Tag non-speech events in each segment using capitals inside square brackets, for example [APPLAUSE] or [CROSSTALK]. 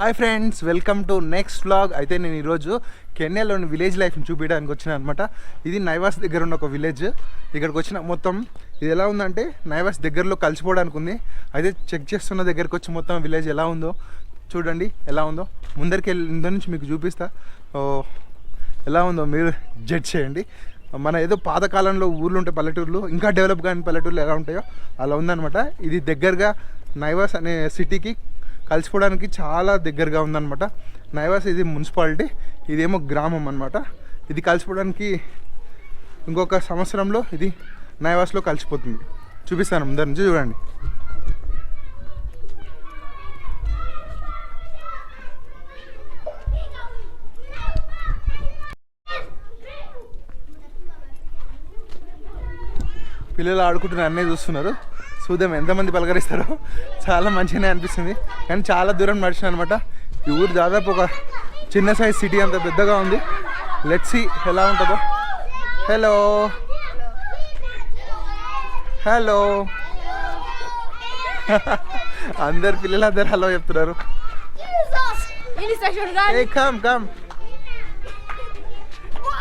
Hi friends welcome to next vlog అయితే నేను ఈరోజు కెన్యాలోని విలేజ్ లైఫ్ని చూపించడానికి వచ్చిన అనమాట ఇది నైవాస్ దగ్గర ఉన్న ఒక విలేజ్ ఇక్కడికి వచ్చిన మొత్తం ఇది ఎలా ఉందంటే నైవాస్ దగ్గరలో కలిసిపోవడానికి ఉంది. అయితే చెక్ చేస్తున్న దగ్గరికి వచ్చి మొత్తం విలేజ్ ఎలా ఉందో చూడండి ఎలా ఉందో. ముందరికి వెళ్ళి ఇందు నుంచి మీకు చూపిస్తా. ఎలా ఉందో మీరు జడ్జ్ చేయండి. మన ఏదో పాతకాలంలో ఊర్లు ఉంటాయి పల్లెటూర్లు ఇంకా డెవలప్ కాని పల్లెటూర్లు ఎలా ఉంటాయో అలా ఉందన్నమాట. ఇది దగ్గరగా నైవాస్ అనే సిటీకి కలిసిపోవడానికి చాలా దగ్గరగా ఉందన్నమాట. నైవాస్ ఇది మున్సిపాలిటీ ఇదేమో గ్రామం అన్నమాట. ఇది కలిసిపోవడానికి ఇంకొక సంవత్సరంలో ఇది నైవాస్లో కలిసిపోతుంది. చూపిస్తాను ముందర నుంచి చూడండి. పిల్లలు ఆడుకుంటున్న అన్నీ చూస్తున్నారు. చూద్దాం ఎంతమంది పలకరిస్తారో. చాలా మంచిగానే అనిపిస్తుంది. కానీ చాలా దూరం నడిచిన అనమాట ఈ ఊరు దాదాపు ఒక చిన్న సైజ్ సిటీ అంత పెద్దగా ఉంది. లెట్సి ఎలా ఉంటుందో. హలో హలో [LAUGHS] అందరు పిల్లలు అందరు హలో చెప్తున్నారు. ఏ కామ్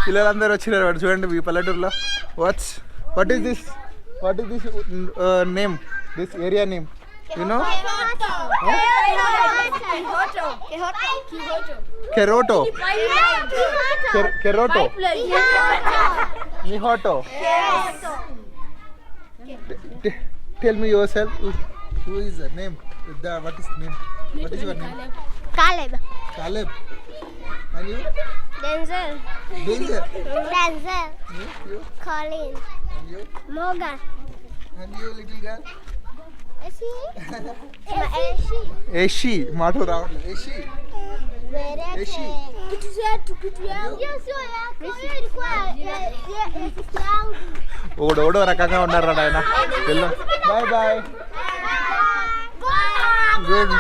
పిల్లలందరూ వచ్చినారు వాడు చూడండి మీ పల్లెటూరులో. What's what is this What is this uh, name? This area name? You know? Quejoto. Quejoto. Queroto. Queroto. Tell me yourself. Who is the name? The, what is name? What is your name? Caleb. Caleb and you Denzel. Denzel Denzel. You Colin. And you Morgan. And you little girl Is he? Is she? [LAUGHS] ఏషి మాటలు రావట్లేదు ఏషి Where Is she? ఓడోడో రకంగా ఉన్నారు ఆయన వెళ్ళు bye bye good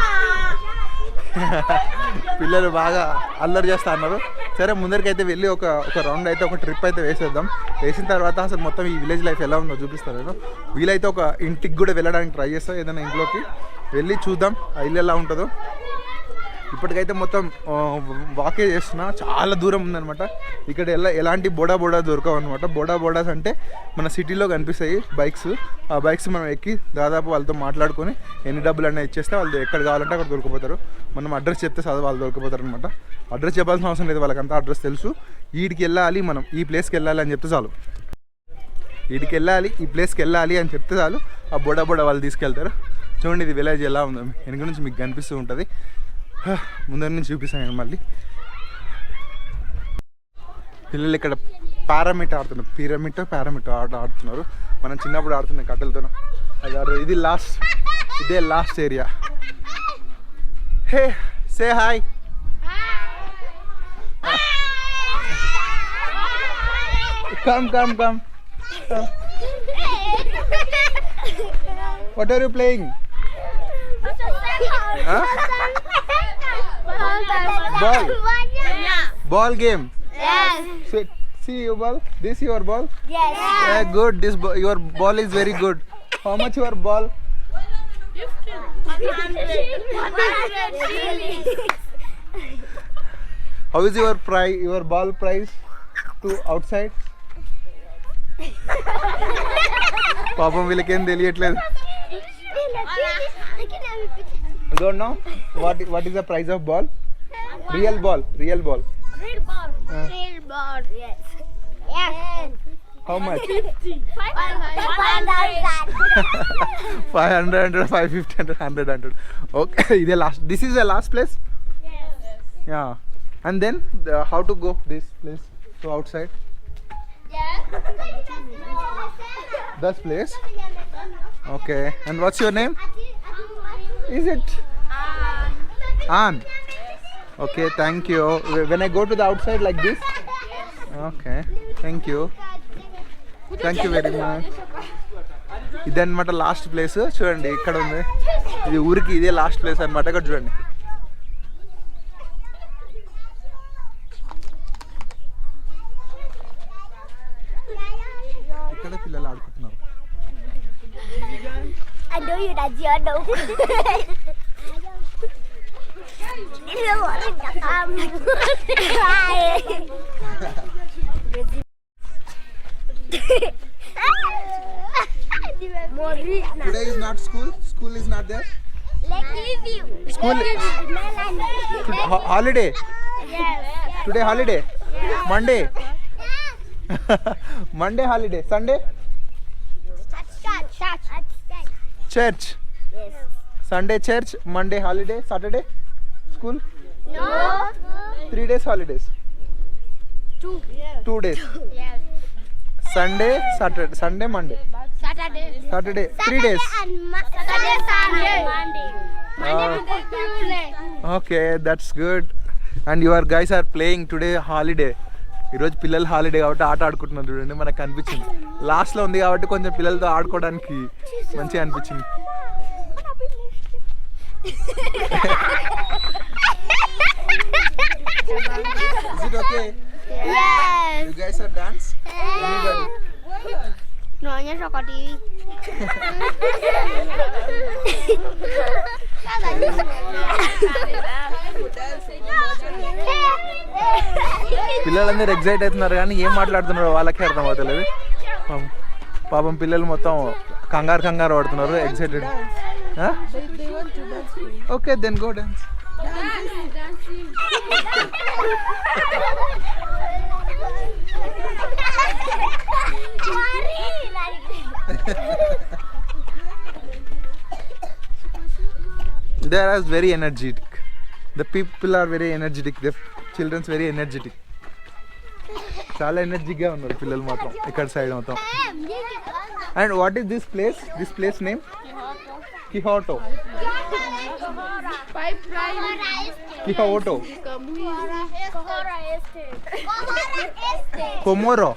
[LAUGHS] పిల్లలు బాగా అల్లరి చేస్తా అన్నారు. సరే ముందరికైతే వెళ్ళి ఒక ఒక రౌండ్ అయితే ఒక ట్రిప్ అయితే వేసేద్దాం. వేసిన తర్వాత అసలు మొత్తం ఈ విలేజ్ లైఫ్ ఎలా ఉందో చూపిస్తాను నేను? వీలైతే ఒక ఇంటికి కూడా వెళ్ళడానికి ట్రై చేస్తాను ఏదైనా ఇంట్లోకి. వెళ్ళి చూద్దాం ఆ ఇల్లు ఎలా ఉంటుందో. ఇప్పటికైతే మొత్తం వాకే చేస్తున్నా. చాలా దూరం ఉందనమాట ఇక్కడ ఎలా ఎలాంటి బోడా బోడా దొరకవు అనమాట బోడా బోడాస్ అంటే మన సిటీలో కనిపిస్తాయి బైక్స్. ఆ బైక్స్ మనం ఎక్కి దాదాపు వాళ్ళతో మాట్లాడుకొని ఎన్ని డబ్బులు అన్నా ఇచ్చేస్తే వాళ్ళు ఎక్కడ కావాలంటే అక్కడ దొరికిపోతారు. మనం అడ్రస్ చెప్తే చదువు వాళ్ళు దొరికిపోతారు అనమాట అడ్రస్ చెప్పాల్సిన అవసరం లేదు వాళ్ళకంతా అడ్రస్ తెలుసు. వీడికి వెళ్ళాలి మనం ఈ ప్లేస్కి వెళ్ళాలి అని చెప్తే చాలు. వీడికి వెళ్ళాలి ఈ ప్లేస్కి వెళ్ళాలి అని చెప్తే చాలు. ఆ బోడా బోడా వాళ్ళు తీసుకెళ్తారు. చూడండి ఇది విలేజ్ ఎలా ఉందో. వెనుక నుంచి మీకు కనిపిస్తూ ఉంటుంది. ముందర నుంచి చూపిస్తాను మళ్ళీ. పిల్లలు ఇక్కడ పారామిట్ ఆడుతున్నారు పిరమిట్ పారామిట్ ఆట ఆడుతున్నారు. మనం చిన్నప్పుడు ఆడుతున్నాం కట్టెలతో అది ఇది లాస్ట్ ఇదే last area hey say hi come come come what are you playing Ball. Ball game Yes. see your ball this your ball Yes. yeah, good this bo- your ball is very good how much your ball how is your price your ball price to outside పాపం వీళ్ళకేం తెలియట్లేదు you don't know what what is the price of ball real ball real ball Real ball. Uh. Real ball. Yes. Yes. how much [LAUGHS] Five thousand. [LAUGHS] 500 550 100 100 okay [LAUGHS] the last this is the last place Yes. yeah and then the, how to go this place to outside Yes. this place okay and what's your name is it An okay thank you Wh- when I go to the outside like this okay thank you thank you very much ఇదన్నమాట last place చూడండి ఇక్కడ ఉంది ఇది ఊరికి ఇదే last place అన్నమాట ఇక్కడ చూడండి jodoh Ini Today is not school? School is not there? Let me leave you. School? Holiday? Yes. Today holiday? Yeah. Monday? Monday holiday. Sunday? Church. Church. Church. Church. Sunday church Monday holiday Saturday school. Three days holidays. Two days Yes. Sunday Saturday Sunday Monday Saturday. Saturday three days. Okay that's good and your guys are playing today holiday ఈరోజు పిల్లలు holiday కాబట్టి ఆట ఆడుకుంటున్నారు చూడండి మనకు అనిపించింది. లాస్ట్లో ఉంది కాబట్టి కొంచెం పిల్లలతో ఆడుకోవడానికి మంచిగా అనిపించింది. Is it okay? Yes. You guys are dance? Nanya ఒకటి పిల్లలందరూ ఎగ్జైట్ అవుతున్నారు కానీ ఏం మాట్లాడుతున్నారో వాళ్ళకే అర్థం అవుతలేదు పాపం- పాపం పిల్లలు మొత్తం కంగారు కంగారు పడుతున్నారు excited okay then go dance they are very energetic the people are very energetic the childrens very energetic చాలా ఎనర్జిక్గా ఉన్నారు పిల్లలు మాత్రం ఇక్కడ సైడ్ మొత్తం and what is this place this place name Kihoto కిహోటో కొమోరో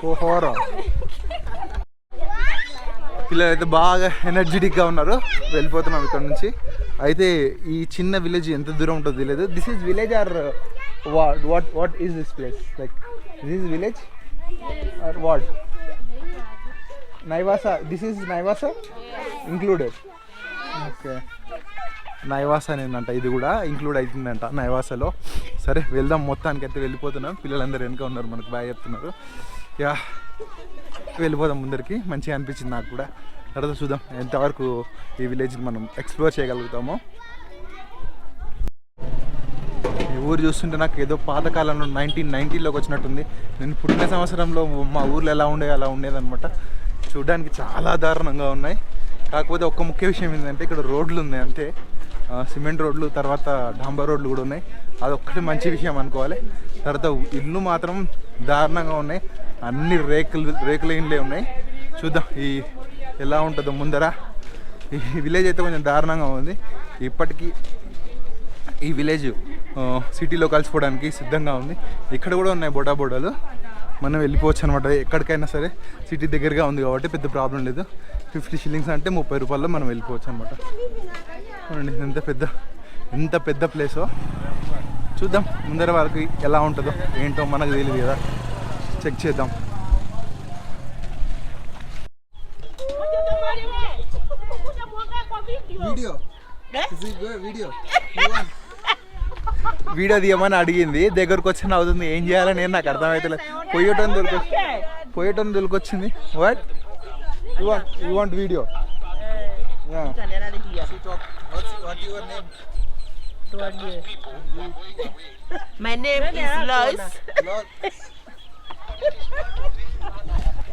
కోహోరో పిల్లలు అయితే బాగా ఎనర్జెటిక్గా ఉన్నారు. వెళ్ళిపోతున్నాం ఇక్కడ నుంచి. అయితే ఈ చిన్న విలేజ్ ఎంత దూరం ఉంటుందో తెలియదు. This is village or what what what is this place like this is village or what Naivasha this is Naivasha included okay Naivasha అనేదంట ఇది కూడా ఇంక్లూడ్ అవుతుందంట నైవాసలో. సరే వెళ్దాం మొత్తానికి అయితే వెళ్ళిపోతున్నాం. పిల్లలందరూ వెనుక ఉన్నారు మనకు బాగా చెప్తున్నారు. యా వెళ్ళిపోదాం ముందరికి. మంచిగా అనిపించింది నాకు కూడా. తర్వాత చూద్దాం ఎంతవరకు ఈ విలేజ్ని మనం ఎక్స్ప్లోర్ చేయగలుగుతామో. ఈ ఊరు చూస్తుంటే నాకు ఏదో పాతకాలంలో నైన్టీన్ నైన్టీలోకి వచ్చినట్టుంది. నేను పుట్టిన సంవత్సరంలో మా ఊర్లో ఎలా ఉండే అలా ఉండేదన్నమాట. చూడడానికి చాలా దారుణంగా ఉన్నాయి. కాకపోతే ఒక్క ముఖ్య విషయం ఏంటంటే ఇక్కడ రోడ్లు ఉన్నాయి అంతే. సిమెంట్ రోడ్లు తర్వాత డాంబర్ రోడ్లు కూడా ఉన్నాయి. అదొక్కటి మంచి విషయం అనుకోవాలి. తర్వాత ఇల్లు మాత్రం దారుణంగా ఉన్నాయి. అన్ని రేకులు రేకుల ఇండ్లే ఉన్నాయి. చూద్దాం ఈ ఎలా ఉంటుందో ముందర. ఈ విలేజ్ అయితే కొంచెం దారుణంగా ఉంది. ఇప్పటికీ ఈ విలేజ్ సిటీలో కలిసిపోవడానికి సిద్ధంగా ఉంది. ఇక్కడ కూడా ఉన్నాయి బొడా బొడాలు మనం వెళ్ళిపోవచ్చు అనమాట ఎక్కడికైనా సరే సిటీ దగ్గరగా ఉంది కాబట్టి పెద్ద ప్రాబ్లం లేదు. ఫిఫ్టీ షిల్లింగ్స్ అంటే ముప్పై రూపాయల్లో మనం వెళ్ళిపోవచ్చు అనమాట చూడండి ఎంత పెద్ద ఎంత పెద్ద ప్లేసో చూద్దాం ముందర వరకు ఎలా ఉంటుందో ఏంటో మనకు తెలియదు కదా. చెక్ చేద్దాం. వీడియో వీడియో [LAUGHS] వీడియో తీయమని అడిగింది. దగ్గరకు వచ్చి నవ్వుతుంది ఏం చేయాలని నేను నాకు అర్థమవుతలేదు పొయ్యటం దొరికొచ్చి పొయ్యటం దొరికొచ్చింది. What you want you want video is Lois.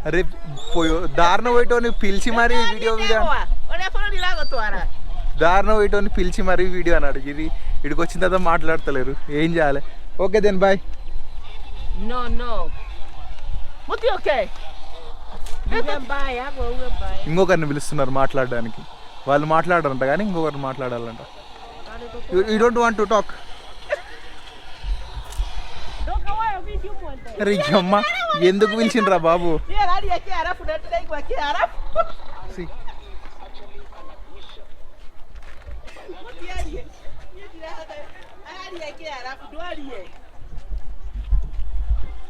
అరే పోయో దారుణ పోయేటోని పిలిచి మరీ వీడియో వీడియో దారుణ పోయేటోని పిలిచి మరీ వీడియో అన్నాడు ఇది ఇక్కడికి వచ్చిన తర్వాత మాట్లాడతలేరు. ఏం చేయాలి? Okay then bye No, no. Okay? ఇంకొకరిని పిలుస్తున్నారు మాట్లాడడానికి. వాళ్ళు మాట్లాడారంట కానీ ఇంకొకరిని మాట్లాడాలంట. You don't want to talk. అరే అమ్మ ఎందుకు పిలిచిండ్రా బాబు Yeah, I didn't care. I put that today. Go care. See.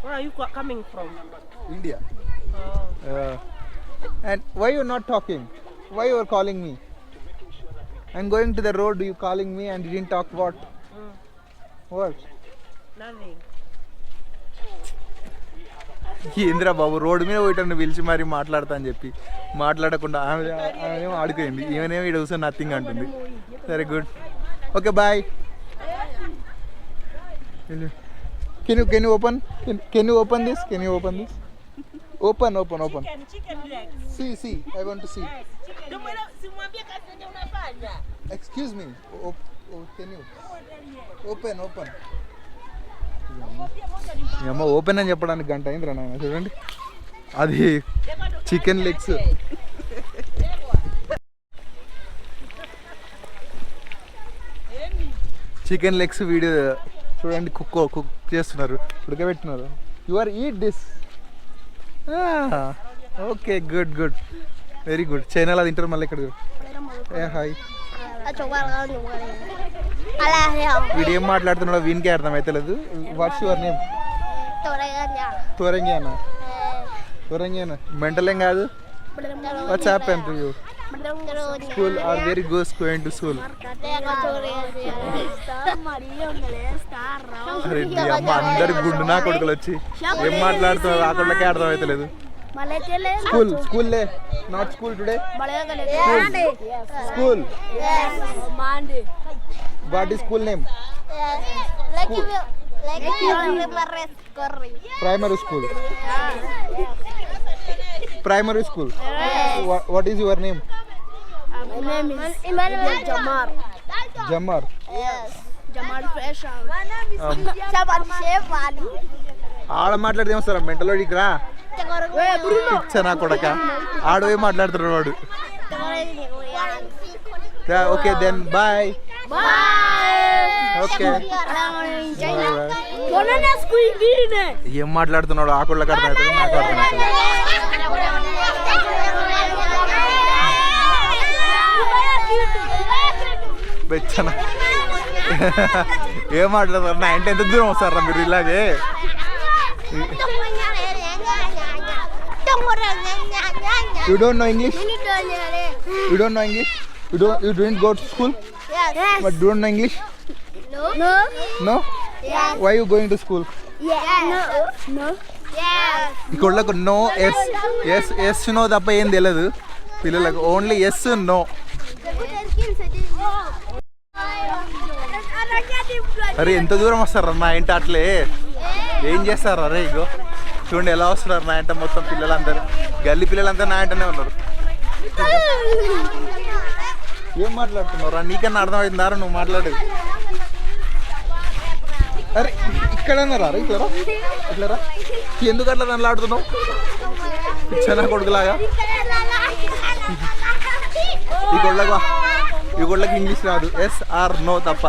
Where are you co- coming from? India Oh. And why you not talking why you are calling me I'm going to the road you calling me and didn't talk what what Nothing. ఏంద్రా బాబు road మీద పోయేటన్ను పిలిచి మరి మాట్లాడతా అని చెప్పి మాట్లాడకుండా ఆమె ఆమె ఆడుకోయింది ఈమెనేమో ఇక్కడ కూర్చొని నథింగ్ అంటుంది. సరే good okay bye can you can you open can you open this can you open this open open open Chicken, chicken legs. See see I want to see Ndio maana simwambie kazi yenye unafanya. Excuse me can you open open అమ్మ open అని చెప్పడానికి గంట అయిందిరా నాయన. చూడండి. అది chicken legs chicken legs video చూడండి cook cook చేస్తున్నారు. ఉడకబెట్టున్నారు you are eat this okay good good very good చైనాలో తింటారు మళ్ళీ ఇక్కడ ఏ హాయ్. వీడు ఏం మాట్లాడుతున్నాడో వీనికే అర్థమైతలేదు వాట్స్ యువర్ నేమ్ Torengannya. త్వరంగానా త్వరంగానా మెంటల్ ఏం కాదు. What's happen to you school are very goes going to school Katanya అరే అమ్మ అందరి గుండు నా కొడుకులు వచ్చి ఏం మాట్లాడుతున్నారు ఆ కొడులకే అర్థమైతలేదు. Malaysia స్కూల్ స్కూల్ లే not school today school what is school name primary school primary school what is your name Ah. ఆడ మాట్లాడితే సార్ మెంటలో ఇక్కడ కొడక. ఆడ ఏ మాట్లాడతారు వాడు. ఓకే దెన్ బాయ్ ఏం మాట్లాడుతున్నాడు? ఆకుళ్ళ కడతాడు మాట్లాడుతున్నాడు. అర్థమవుతుంది బెచ్చన ఏం మాట్లాడతారు నా ఇంటి ఎంత దూరం వస్తారా మీరు ఇలాగే you don't know English you don't know English you don't you don't go to school but don't know English No. No Yes. Why you going to school Yes. No. No. Yes. ఈ కొళ్ళకు no yes yes yes no తప్ప ఏం తెలియదు పిల్లలకు only yes no అరే ఎంత దూరం వస్తారు నా ఇంట అట్లే? ఏం చేస్తారు అరే ఇగో? చూడండి ఎలా వస్తున్నారు నా ఇంట మొత్తం పిల్లలందరూ. గల్లీ పిల్లలంతా నా ఇంటనే ఉన్నారు. ఏం మాట్లాడుతున్నారా నీకన్నా అర్థమైందారా నువ్వు మాట్లాడేది? అరే ఇక్కడ అన్నారా అరే ఇట్లరా? ఇట్లరా? ఎందుకు అట్లా నన్ను ఆడుతున్నావు చిన్న కొడుకులాగా? ఈ గొళ్ళకు ఈ గొళ్ళకి ఇంగ్లీష్ రాదు ఎస్ ఆర్ నో తప్ప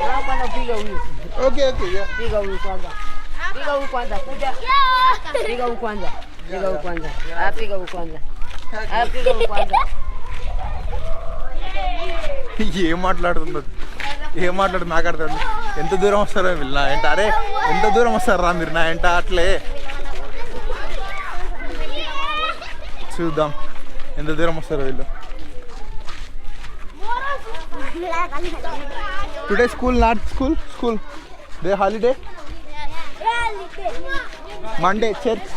Naomba napiga huyu. Okay okay Piga huyu kwanza. Piga huyu kwanza. Kuja. Piga huyu kwanza. Piga huyu kwanza. Ah, piga huyu kwanza. Ah, piga huyu kwanza. ఏం మాట్లాడుతున్నారు? ఏం మాట్లాడు నాకు అర్థం ఎంత దూరం వస్తారో వీళ్ళు నా ఎంట అరే ఎంత దూరం వస్తారా మీరు నా ఏంట? అట్లే. చూద్దాం. ఎంత దూరం వస్తారో వీళ్ళు. Today school not school school day holiday Monday church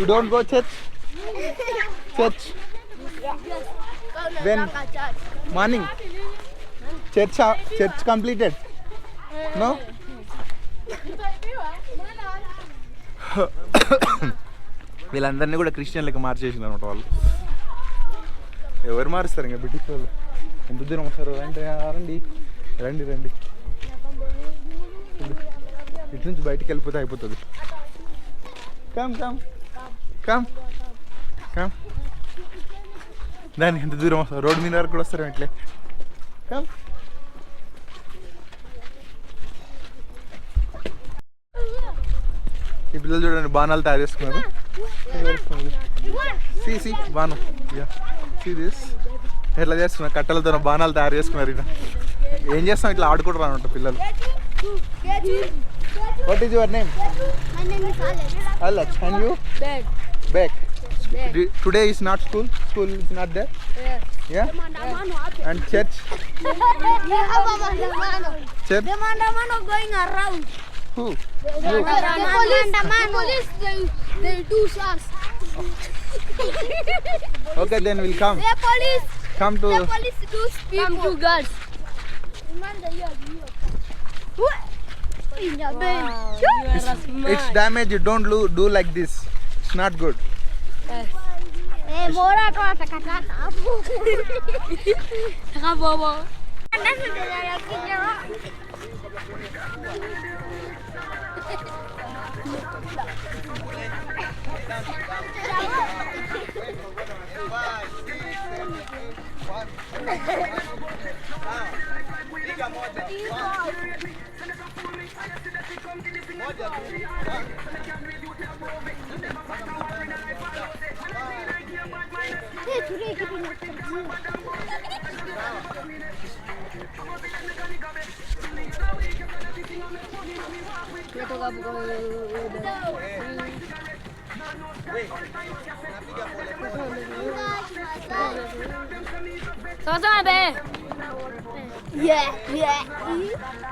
you don't go church church when morning church church completed. No? వీళ్ళందరినీ కూడా క్రిస్టియన్లకి మార్చేసింది అనమాట వాళ్ళు. ఎవరు మారుస్తారు ఇంకా బ్రిటిష్ వాళ్ళు? ఎంత దూరం వస్తారు? అంటే రండి. రండి రండి. ఇటు నుంచి బయటికి వెళ్ళిపోతే అయిపోతుంది. కమ్ కమ్ కమ్ కమ్ దానికి ఎంత దూరం వస్తారు? రోడ్ మీద వరకు కూడా వస్తారు వెంటనే కమ్ ఈ పిల్లలు చూడండి బాణాలు తయారు చేసుకున్నారు సి సి బాణం. యా సి దిస్ ఎట్లా చేస్తున్నారు? కట్టెలతో బాణాలు తయారు చేసుకున్నారు ఇక ఏం చేస్తాం ఇట్లా ఆడుకుంటారు అనమాట పిల్లలు. What is your name My name is Alex. Alex and you. Bake today is not school school is not there yeah and church church Who? The, the, the, the police. The police. They, do us. okay, then we'll come. The police. Come to. The police do people. Come to girls. Wow, it's, damage. You don't do, like this. It's not good. Yes. [LAUGHS] [LAUGHS] Moja tu. Sama-sama, Be. Yeah, yeah.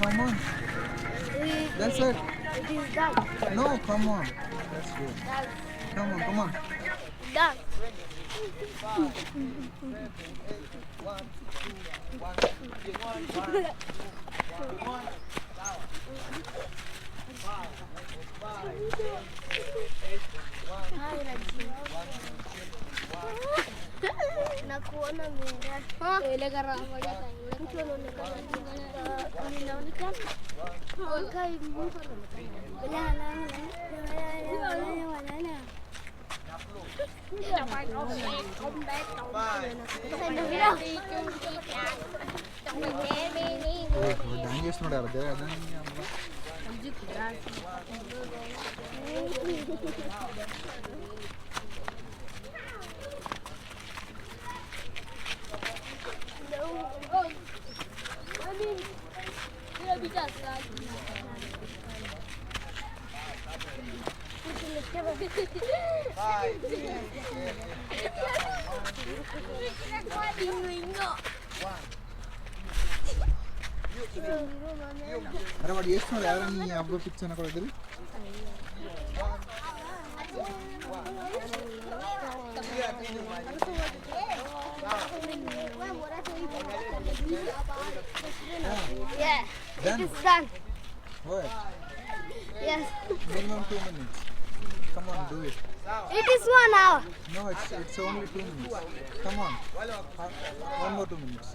Come on. That's it. No, come on. That's good. Come on, come on. Done. Nakuha mira. Eh, lagarama ya tayo. Ninaonikan? Okay, wala na. Wala na, wala na. Dance చేస్తున్నాడు అదే అదే అరే వాడు చేస్తున్నాడు ఎవరైనా నీ అబ్బాయి picture అక్కడ దగ్గర Yeah, Done. it's done. What? Yes. Minimum two minutes. Come on, do it. It is one hour. No, it's it's only two minutes. Come on. Uh, one more two minutes.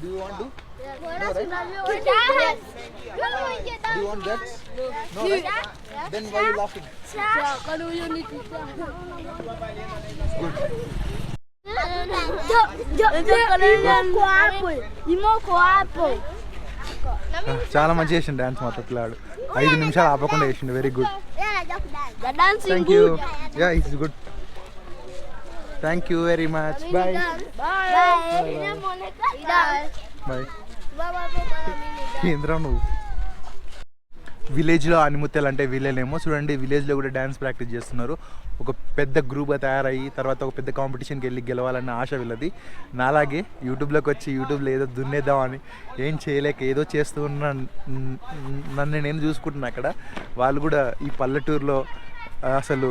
Do you want to? No, right? Do you want guts? No, right? Then why are you laughing? Good. Imoco apple. చాలా మంచి చేసిండు dance మాత్రం పిల్లాడు ఐదు నిమిషాలు ఆపకుండా చేసిండు very good The dancing thank you yeah it's good thank you very much bye Bye. Bye ఏంద్రా నువ్వు? విలేజ్లో అనిముత్యాలు అంటే వీళ్ళేమో చూడండి విలేజ్లో కూడా డ్యాన్స్ ప్రాక్టీస్ చేస్తున్నారు. ఒక పెద్ద గ్రూప్గా తయారయ్యి తర్వాత ఒక పెద్ద కాంపిటీషన్కి వెళ్ళి గెలవాలన్న ఆశ వీళ్ళది. నాలాగే యూట్యూబ్లోకి వచ్చి యూట్యూబ్లో ఏదో దున్నేద్దామని ఏం చేయలేక ఏదో చేస్తూ ఉన్న నన్ను నేను చూసుకుంటున్నా అక్కడ. వాళ్ళు కూడా ఈ పల్లెటూరులో అసలు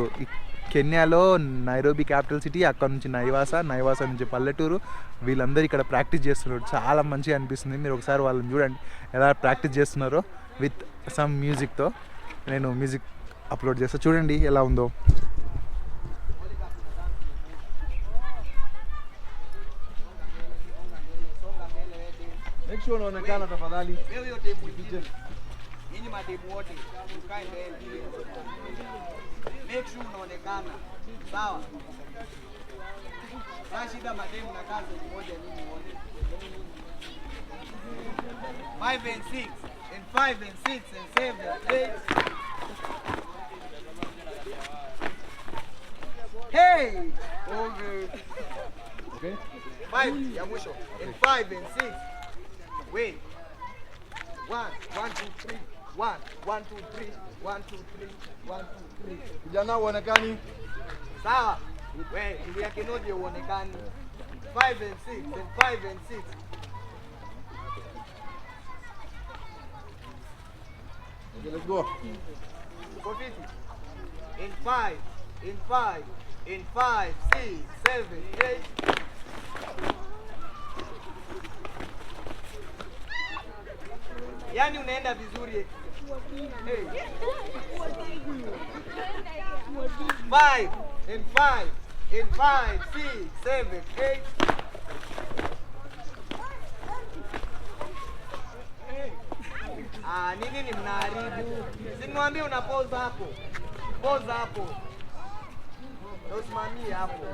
కెన్యాలో నైరోబీ క్యాపిటల్ సిటీ అక్కడ నుంచి నైవాస నైవాస నుంచి పల్లెటూరు. వీళ్ళందరూ ఇక్కడ ప్రాక్టీస్ చేస్తున్నారు. చాలా మంచిగా అనిపిస్తుంది. మీరు ఒకసారి వాళ్ళని చూడండి. ఎలా ప్రాక్టీస్ చేస్తున్నారో విత్ సమ్ మ్యూజిక్తో నేను మ్యూజిక్ అప్లోడ్ చేస్తా. చూడండి ఎలా ఉందో. Nyinyi wote mkae mbele. unaonekana sawa. Shida mademu na kazi moja mimi 5 and 6 and 5 and 6 and 7 and 8 Hey! Over. Okay. 5 ya mwisho and 5 and 6 wait One, one, two, three. Kijana uonekani. Sawa. Wewe ndugu yake Noje uonekani. Five and six and five and six. Okay, let's go. Uko vipi? In five, in five, in five, six, seven, eight. Yaani unaenda vizuri. Five, in five, in five, six, seven, eight. Ah, nini ni mnaharibu? Simwambie una pause hapo. poza hapo. Usimamie hapo.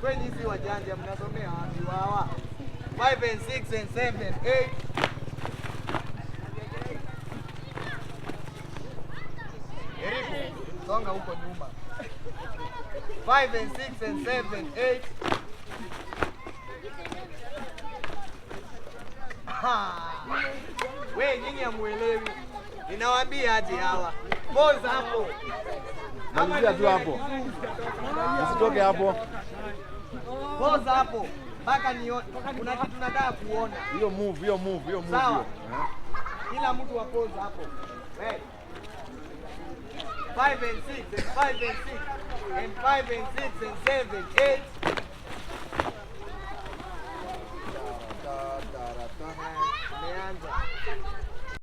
Kwenye hizi wajanja mnasomea wapi wawa? 5 and 6 and 7 8 songa huko nyuma. 5 and 6 and 7 8 Ha! We nyinyi hamuelewi. Ninawaambia aje hawa. Poza hapo. Malizia tu hapo. Usitoke hapo. Poza hapo. Mpaka nione. Kuna kitu nataka kuona. Hiyo move, hiyo move, hiyo move. Sawa. Eh? Kila mtu pause hapo. Hey. five and six, and five and six, and five and six, and seven, eight.